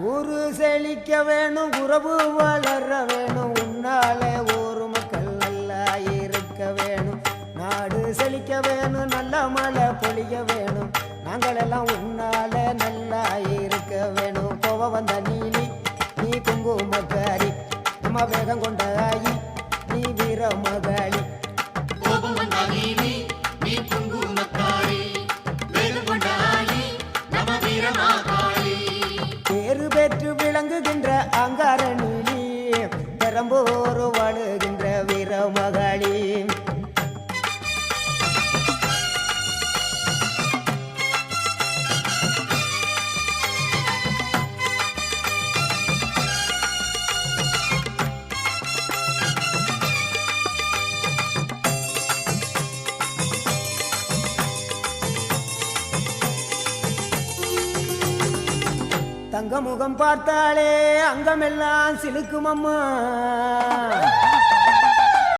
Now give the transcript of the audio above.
ஊரு செழிக்க வேணும் உறவு வளர வேணும். உன்னாலே ஒரு மக்கள் நல்லா இருக்க வேணும். நாடு செழிக்க வேணும் நல்ல மழை பொழிய வேணும். நாங்கள் எல்லாம் உன்னால நல்லா இருக்க வேணும். கோவ வந்த நீலி நீ குங்குமக்காரி. நம்ம வேகம் கொண்ட ஆயி விளங்குகின்ற அங்காரணி நீலி தங்க முகம் பார்த்தாலே அங்கமெல்லாம் சிலுக்குமம்மா.